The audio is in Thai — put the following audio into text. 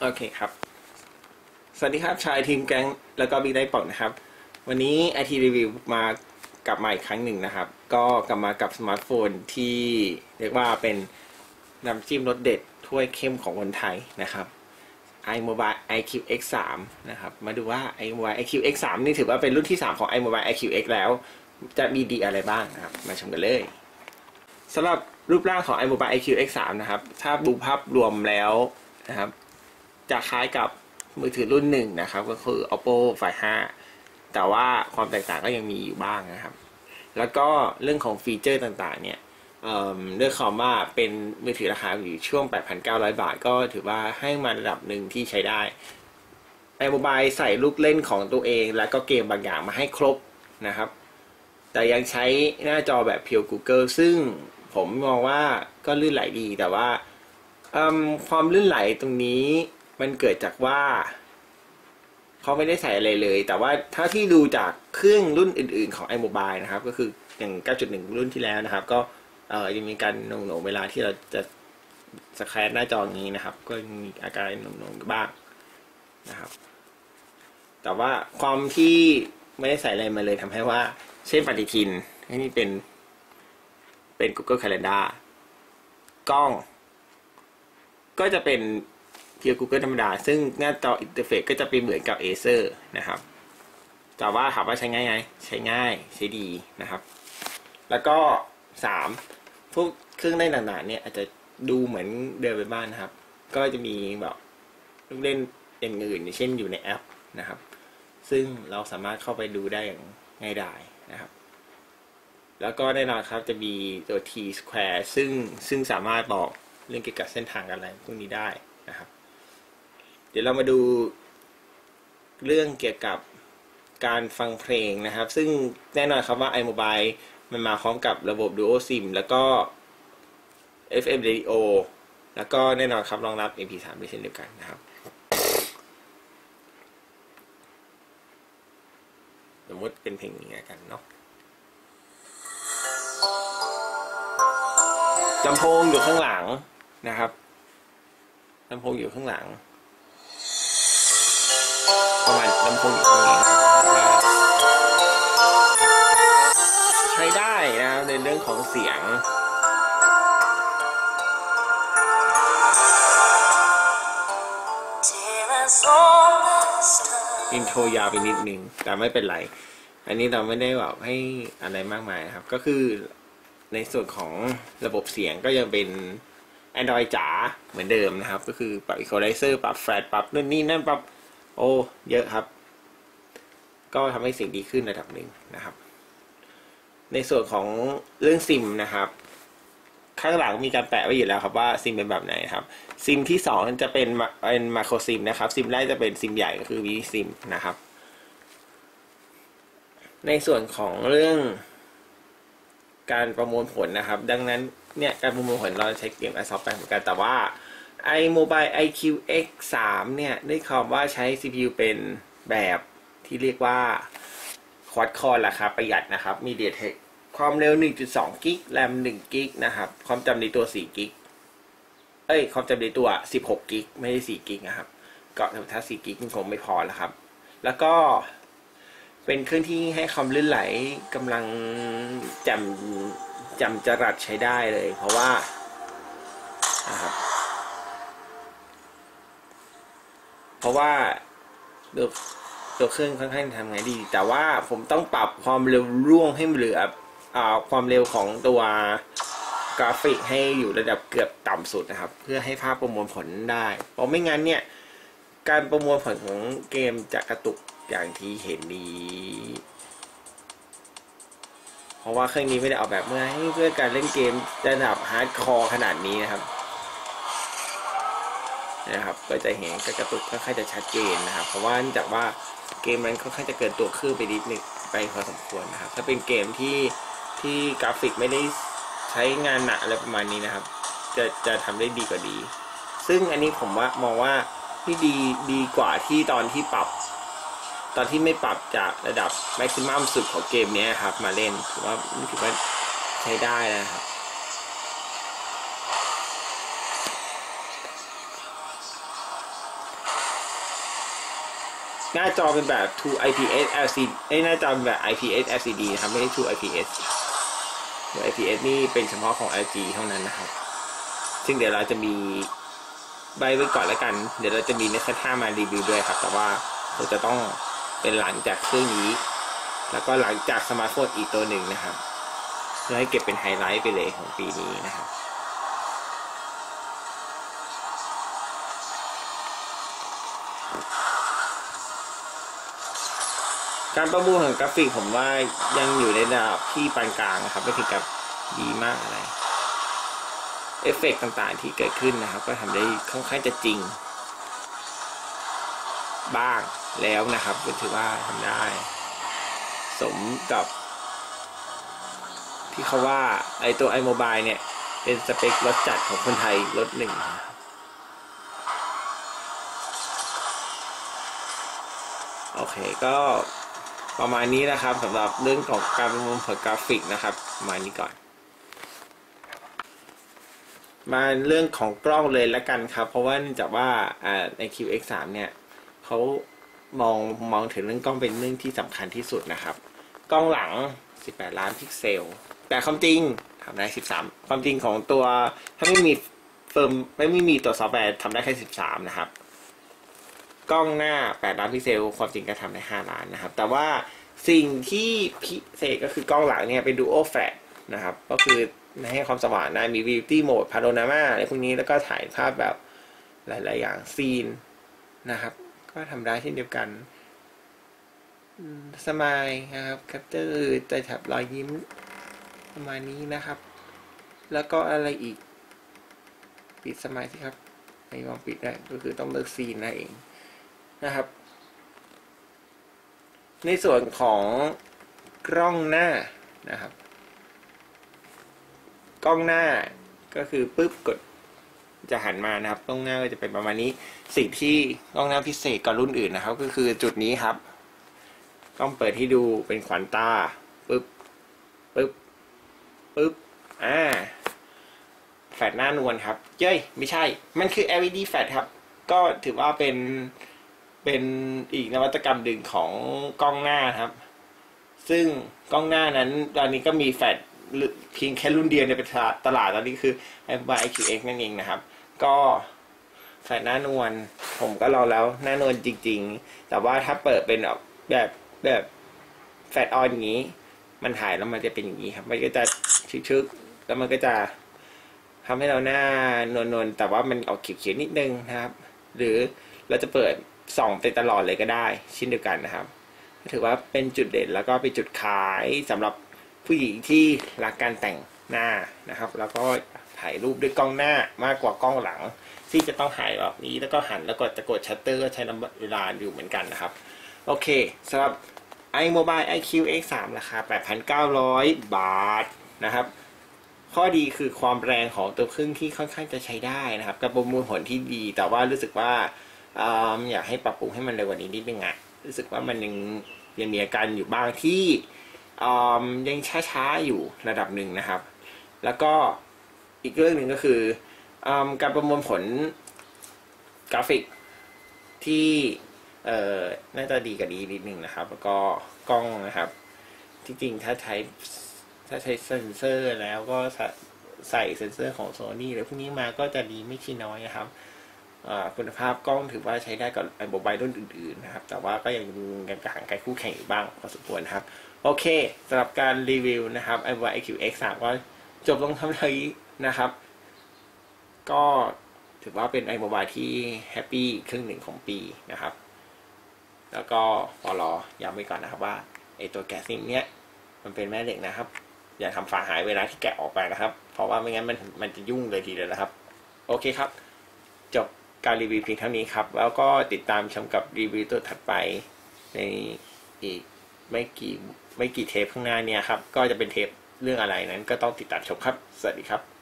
โอเคครับ สวัสดีครับชายทีมแก๊งแล้วก็บิ๊กไดปอกนะครับ วันนี้ไอทีรีวิวมากลับมาอีกครั้งหนึ่งนะครับ ก็กลับมากับสมาร์ทโฟนที่เรียกว่าเป็นน้ำจิ้มรสเด็ดถ้วยเข้มของคนไทยนะครับ iMobile iQ X3 นะครับ มาดูว่า iMobile iQ X3 นี่ถือว่าเป็นรุ่นที่ 3 ของ iMobile iQ X แล้ว จะมีดีอะไรบ้างนะครับ มาชมกันเลยสำหรับรูปร่างของ iMobile iQ X3 นะครับ ถ้าดูภาพรวมแล้วนะครับ จะคล้ายกับมือถือรุ่นหนึ่งนะครับ ก็คือ oppo find 5 แต่ว่าความแตกต่างก็ยังมีอยู่บ้างนะครับ แล้วก็เรื่องของฟีเจอร์ต่างๆ เนี่ยเอ่อด้วยความว่าเป็นมือถือราคาอยู่ช่วง 8,900 บาท ก็ถือว่าให้มาระดับหนึ่งที่ใช้ได้ iMobile ใส่ลูกเล่นของตัวเอง แล้วก็เกมบางอย่างมาให้ครบนะครับ แต่ยังใช้หน้าจอแบบเพียว Google ซึ่งผมมองว่าก็ลื่นไหลดีแต่ว่าความลื่นไหลตรงนี้ มันเกิดจากว่าเขาไม่ได้ใส่อะไรเลย แต่ว่าถ้าที่ดูจากเครื่องรุ่นอื่น ๆของ iMobile นะครับ ก็คืออย่าง 9.1 รุ่นที่แล้วนะครับ ก็เออยังมีการหน่วงหนเวลาที่เราจะสแครหน้าจอนี้นะครับ ก็ยังมีอาการหน่วงหน่วงๆบ้างนะครับ แต่ว่าความที่ไม่ได้ใส่อะไรมาเลยทำให้ว่า เช่นปฏิทินอันนี้เป็นเป็น Google Calendar กล้อง ก็จะเป็น พียง Google ธรรมดา ซึ่งหน้าจออินเทอร์เฟซก็จะเป็นเหมือนกับ Acer นะครับ แต่ว่าถามว่าใช้ง่ายไหมใช้ง่ายใช้ดีนะครับ แล้วก็สามพวกเครื่องเล่นต่างๆเนี่ยอาจจะดูเหมือนเดินไปบ้านนะครับ ก็จะมีแบบลูกเล่นอย่างอื่นเช่นอยู่ในแอปนะครับ ซึ่งเราสามารถเข้าไปดูได้อย่างง่ายดายนะครับ แล้วก็แน่นอนครับจะมีตัว T square ซึ่งซึ่งสามารถบอกเรื่องเกี่ยวกับเส้นทางอะไรพวกนี้ได้ เดี๋ยวเรามาดูเรื่องเกี่ยวกับการฟังเพลงนะครับ ซึ่งแน่นอนครับว่า iMobile มันมาพร้อมกับระบบ Duo SIM แล้วก็ FM Radio แล้วก็แน่นอนครับรองรับ MP3 ด้วยเช่นเดียวกันนะครับสมมติเป็นเพลงนี้แล้วกันเนาะลำโพงอยู่ข้างหลังนะครับลำโพงอยู่ข้างหลัง ประมาณลำโพงอยู่ตรงนี้นะครับใช้ได้นะในเรื่องของเสียงอินโทรยาวไปนิดนึง แต่ไม่เป็นไร อันนี้เราไม่ได้แบบให้อะไรมากมายนะครับ ก็คือในส่วนของระบบเสียงก็ยังเป็น Android จ๋าเหมือนเดิมนะครับ ก็คือปรับ Equalizer ปรับแฟลตปรับนู่นนี่นั่นปรับ โอ้เยอะครับ ก็ทำให้เสียงดีขึ้นระดับหนึ่งนะครับ ในส่วนของเรื่องซิมนะครับ ข้างหลังมีการแปะไว้อยู่แล้วครับว่าซิมเป็นแบบไหนครับ ซิมที่สองจะเป็นเป็นมาโครซิมนะครับ ซิมแรกจะเป็นซิมใหญ่ก็คือวีซิมนะครับ ในส่วนของเรื่องการประมวลผลนะครับ ดังนั้นเนี่ยการประมวลผลเราใช้เกม a s o f t ไปเหมือนกันแต่ว่า iMobile iQ X3 เนี่ยได้คำว่าใช้ CPU เป็นแบบที่เรียกว่า quad core ราคาประหยัดนะครับ MediaTek ความเร็ว 1.2 กิกแรม1กิกนะครับ ความจำในตัว 4 กิก เอ้ย ความจำในตัว 16 กิก ไม่ใช่4กิกนะครับ ก็ถ้า 4 กิกมันคงไม่พอแล้วครับ แล้วก็เป็นเครื่องที่ให้ความลื่นไหลกำลังจำจำจรัสใช้ได้เลย เพราะว่านะครับ เพราะว่าตัวตัวเครื่องค่อนข้างทำไงดี แต่ว่าผมต้องปรับความเร็วร่วงให้เหลืออ่าความเร็วของตัวกราฟิกให้อยู่ระดับเกือบต่ำสุดนะครับ เพื่อให้ภาพประมวลผลได้ เพราะไม่งั้นเนี่ย การประมวลผลของเกมจะกระตุกอย่างที่เห็นนี้ เพราะว่าเครื่องนี้ไม่ได้ออกแบบเมื่อให้เพื่อการเล่นเกมระดับฮาร์ดคอร์ขนาดนี้นะครับ นะครับก็จะเห็นกระตุกค่อนข้างจะชัดเจนนะครับ เพราะว่าเนื่องจากว่าเกมมันค่อนข้างจะเกินตัวครื่องไปนิดนึงไปพอสมควรนะครับ ถ้าเป็นเกมที่ที่กราฟิกไม่ได้ใช้งานหนักอะไรประมาณนี้นะครับ จะจะทำได้ดีกว่าดี ซึ่งอันนี้ผมว่ามองว่าที่ดีดีกว่าที่ตอนที่ปรับ ตอนที่ไม่ปรับจากระดับแม็กซิมัมสุดของเกมนี้ครับ มาเล่นถือว่าถือว่าใช้ได้นะครับ หน้าจอเป็นแบบ True IPS LCD เอ้หน้าจอเป็นแบบ IPS LCD นะครับ ไม่ใช่ True IPS True IPS นี่เป็นเฉพาะของ LG เท่านั้นนะครับ ซึ่งเดี๋ยวเราจะมีใบไว้ก่อนแล้วกัน เดี๋ยวเราจะมีเนสท่ามารีวิวด้วยครับ แต่ว่าเราจะต้องเป็นหลังจากเครื่องนี้ แล้วก็หลังจากสมาร์ทโฟนอีกตัวหนึ่งนะครับเพื่อให้เก็บเป็นไฮไลท์ไปเลยของปีนี้นะครับ การประมูลของกราฟิกผมว่ายังอยู่ในระดับที่ปานกลางนะครับ ไม่ถึงกับดีมากอะไรเอฟเฟกต่างๆที่เกิดขึ้นนะครับ ก็ทำได้ค่อนข้างจะจริง บ้างแล้วนะครับก็ถือว่าทำได้ สมกับที่เขาว่าไอตัว iMobile เนี่ย เป็นสเปครถจัดของคนไทยรถหนึ่งโอเคก็ ประมาณนี้นะครับสำหรับเรื่องของการประมวลผลกราฟิกนะครับประมาณนี้ก่อน มาเรื่องของกล้องเลยแล้วกันครับ เพราะว่าเนื่องจากว่าใน QX3 เนี่ยเขามองมองถึงเรื่องกล้องเป็นเรื่องที่สำคัญที่สุดนะครับ กล้องหลัง 18 ล้านพิกเซล แต่ความจริงทำได้ 13 ความจริงของตัวถ้าไม่มีเฟิร์มไม่ไม่มีตัวซอฟต์แวร์ทำได้แค่ 13 นะครับ กล้องหน้า 8 ล้านพิกเซล ความจริงก็ทำได้ 5 ล้านนะครับ แต่ว่าสิ่งที่พิเศษก็คือกล้องหลังเนี่ยเป็นดูโอแฟลชนะครับ ก็คือให้ความสว่างได้มี Beauty Mode Panorama อะไรพวกนี้แล้วก็ถ่ายภาพแบบหลาย ๆ อย่างซีนนะครับ ก็ทำได้เช่นเดียวกันสมายนะครับแคัตเตอร์จแถบรอยยิ้มประมาณนี้นะครับ แล้วก็อะไรอีก ปิดสมายสิครับไม่ยอมปิดได้ก็คือต้องเลิกซีนนั่นเอง นะครับ ในส่วนของกล้องหน้านะครับ กล้องหน้าก็คือปุ๊บกดจะหันมานะครับ กล้องหน้าก็จะเป็นประมาณนี้ สิ่งที่กล้องหน้าพิเศษกว่ารุ่นอื่นนะครับ ก็คือจุดนี้ครับกล้องเปิดให้ดูเป็นขวัญตาปุ๊บปุ๊บปุ๊บอ่าแฟลชหน้านวลครับ เย้ย ไม่ใช่ มันคือ LED แฟลชครับ ก็ถือว่าเป็น เป็นอีกนวัตกรรมหนึ่งของกล้องหน้าครับ ซึ่งกล้องหน้านั้น ตอนนี้ก็มีแฟลชเพียงแค่รุ่นเดียวในตลาดตอนนี้คือ iMobile IQX นั่นเองนะครับ ก็แฟลชหน้านวลผมก็ลองแล้วหน้านวลจริง ๆ แต่ว่าถ้าเปิดเป็นแบบแบบแฟลชออนอย่างนี้ มันถ่ายแล้วมันจะเป็นอย่างนี้ครับ มันก็จะชึกๆแล้วมันก็จะทำให้เราหน้านวลๆแต่ว่ามันออกเขียวๆนิดนึงนะครับ หรือเราจะเปิด ส่องไปตลอดเลยก็ได้เช่นเดียวกันนะครับถือว่าเป็นจุดเด่นแล้วก็เป็นจุดขายสำหรับผู้หญิงที่รักการแต่งหน้านะครับ แล้วก็ถ่ายรูปด้วยกล้องหน้ามากกว่ากล้องหลัง ที่จะต้องถ่ายแบบนี้แล้วก็หันแล้วก็จะกดชัตเตอร์ก็ใช้เวลาอยู่เหมือนกันนะครับ โอเคสำหรับ iMobile IQ X3 ราคา 8,900 บาทนะครับ ข้อดีคือความแรงของตัวเครื่องที่ค่อนข้างจะใช้ได้นะครับกับประมวลผลที่ดี แต่ว่ารู้สึกว่า อยากให้ปรับปรุงให้มันเร็วกว่านี้นิดนึงอะรู้สึกว่ามันยังยังมีอาการอยู่บ้างที่ยังช้าๆอยู่ระดับหนึ่งนะครับ แล้วก็อีกเรื่องหนึ่งก็คืออการประมวลผลกราฟิกที่เอ่อน่าจะดีกับดีนิดนึงนะครับ แล้วก็กล้องนะครับ ที่จริงถ้าใช้ถ้าใช้เซนเซอร์แล้วก็ใส่เซนเซอร์ของโซนี่หรือพวกนี้มาก็จะดีไม่ชิ้น้อยนะครับ คุณภาพกล้องถือว่าใช้ได้กับไอโมบายรุ่นอื่นๆนะครับ แต่ว่าก็ยังยังห่างไกลคู่แข่งอยู่บ้างพอสมควรครับ โอเคสำหรับการรีวิวนะครับ i อ IQ X3 ก็จบลงเท่านี้นะครับ ก็ถือว่าเป็นไอโมบายที่แฮปปี้ครึ่งหนึ่งของปีนะครับ แล้วก็พอรอย้ำไว้ก่อนนะครับว่าไอตัวแกะซิมเนี้ยมันเป็นแม่เหล็กนะครับ อย่าทำฝาหายเวลาที่แกะออกไปนะครับ เพราะว่าไม่งั้นมันมันจะยุ่งเลยทีเดียวนะครับ โอเคครับ จบ การรีวิวเพียงเท่านี้ครับ แล้วก็ติดตามชมกับรีวิวตัวถัดไปในอีกไม่กี่ไม่กี่เทปข้างหน้าเนี่ยครับ ก็จะเป็นเทปเรื่องอะไรนั้นก็ต้องติดตามชมครับ สวัสดีครับ